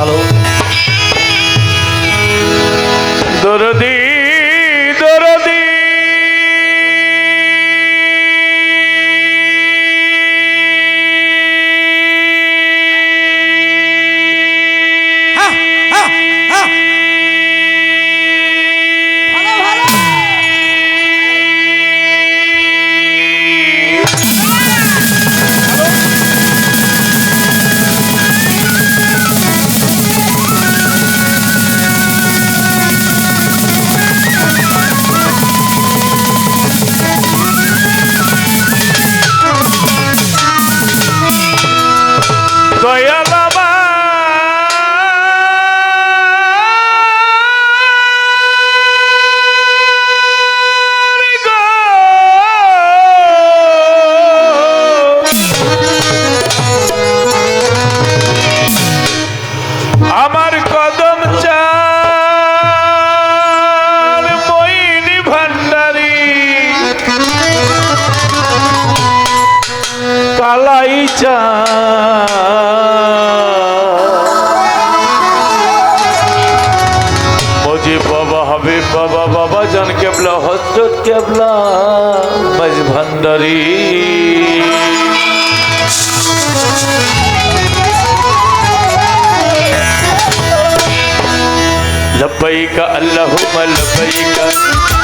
Alô? মজি বাবা হবে বাবা বাবা জান কেবলা হজরত কেবলা বাজ ভান্ডারি لبيك اللهم لبيك لبيك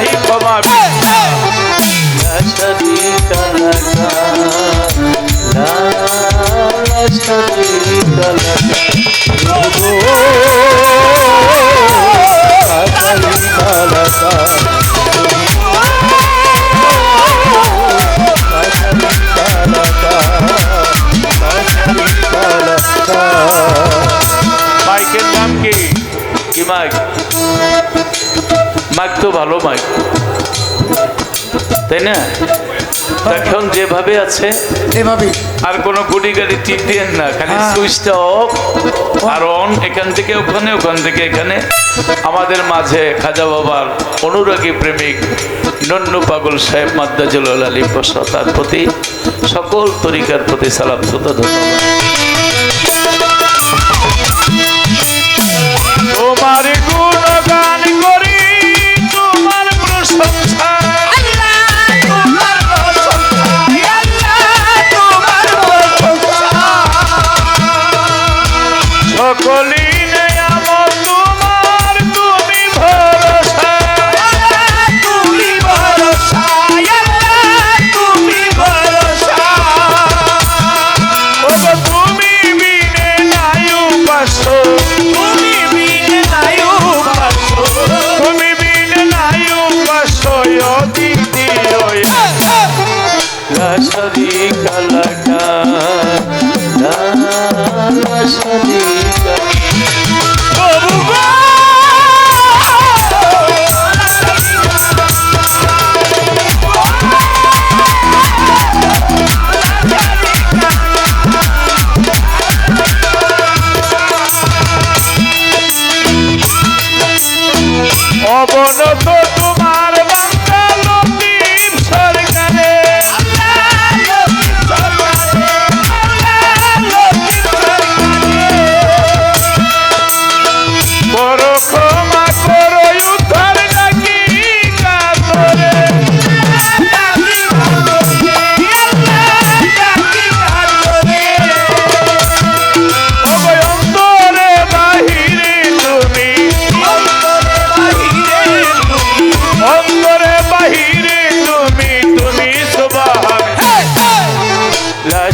ही क्षमा सती कलका सती कलका ভালো মাইক। তাই না? এখন যেভাবে আছে এভাবেই আর কোনো গুটি গাড়ি টিপ দিয়েন না খালি হ্যাঁ। সুইচটা অফ আর অন এখান থেকে ওখানে ওখান থেকে এখানে। আমাদের মাঝে খাজা বাবার অনুরাগী প্রেমিক নন্নু পাগল সাহেব মাদ্দাজুল আলী বসা তার প্রতি সকল তরিকার প্রতি সালাম ধন্যবাদ make a light.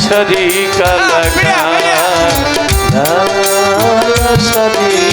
शरीक लगा ला शरीक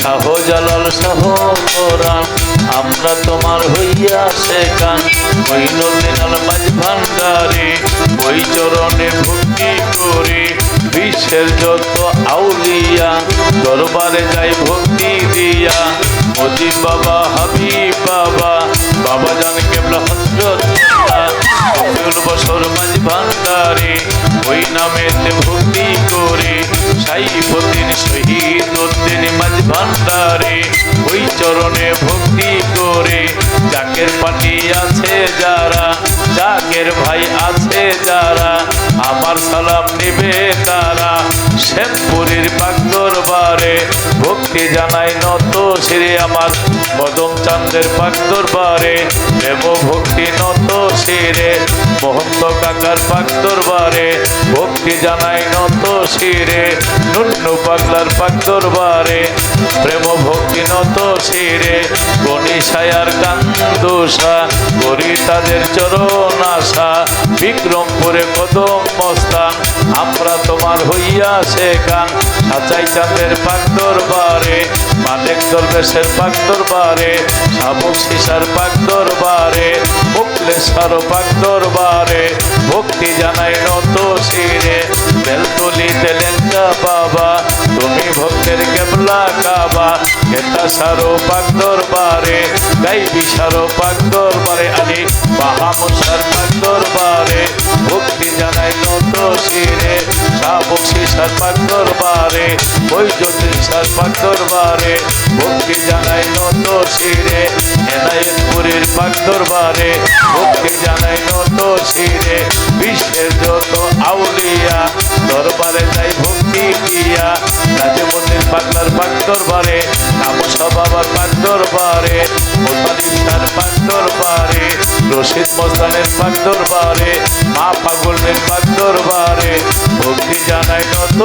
শাহজালাল শাহ কোরআন, আমরা তোমার হইয়া শেখান ওই নদিনাল মাঝ ভান্ডারে ওই চরণে ভক্তি করি, বিশ্বের যত আউলিয়া, দরবারে যাই ভক্তি দিয়া মোদি বাবা হাবিব ভাই আছে যারা, আমার সালাম নিবে তারা। শ্যামপুরীর পাকদর বারে ভক্তি জানাই নত সিরে আমার কদম চান্দের পাকদর বারে প্রেম ভক্তি নত সিরে মহন্ত কাকার পাকদর বারে ভক্তি জানাই নত সিরে নুন্নু পাগলার পাকদর বারে প্রেম ভক্তি নত সিরে গণিসায়ার কান্দোষা করি তাদের চরণ আশা, বিক্রমপুরে কদম মস্তান, আমরা তোমার হইয়া শেখান সাচাই চাঁদের পাক দরবারে মালিক দরবেশের পাক দরবারে শামুক সিসার পাক দরবারে, মুকলেশ্বর পাক দরবারে, ভক্তি জানাই নত শিরে বেলতলিতে লেঙ্গা বাবা তুমি ভক্তের কেবলা কাবা। কেতা সারো পাক দরবারে গাই বিশারো পাক দরবারে আলী বাহামুসার পাক দরবারে। ভক্তি জানাই নত শিরে শাবক শিশার পাক দরবারে ওই জ্যোতিষার পাক দরবারে। ভক্তি জানাই নত শিরে এনায়তপুরের পাক দরবারে। ভক্তি জানাই নত শিরে, বিশ্বের যত আউলিয়া, দরবারে যাই দিয়া রাজমন্দির পাগলার পাক দরবারে তামসা বাবার পাক দরবারে মোতালিব তার পাক দরবারে, রশিদ মস্তানের পাক দরবারে, মা পাগলের পাক দরবারে, ভক্তি জানাই নত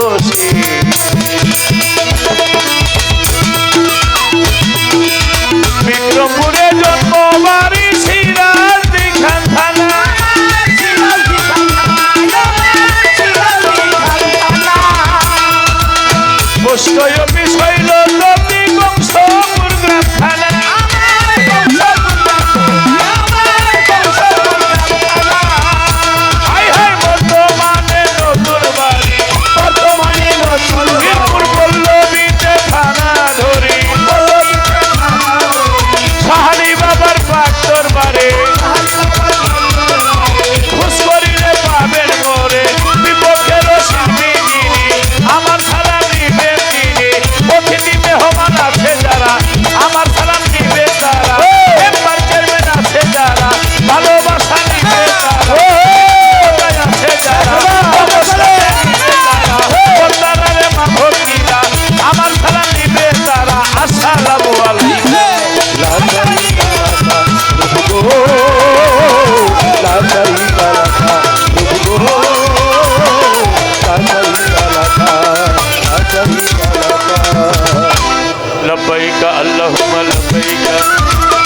لبيك اللهم لبيك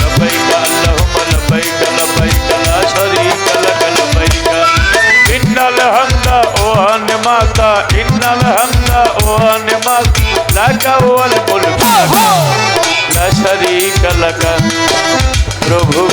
لبيك اللهم لبيك لبيك لا شريك لك لبيك إن الحمد والنعمة إن الحمد والنعمة لك والملك لا شريك لك প্রভু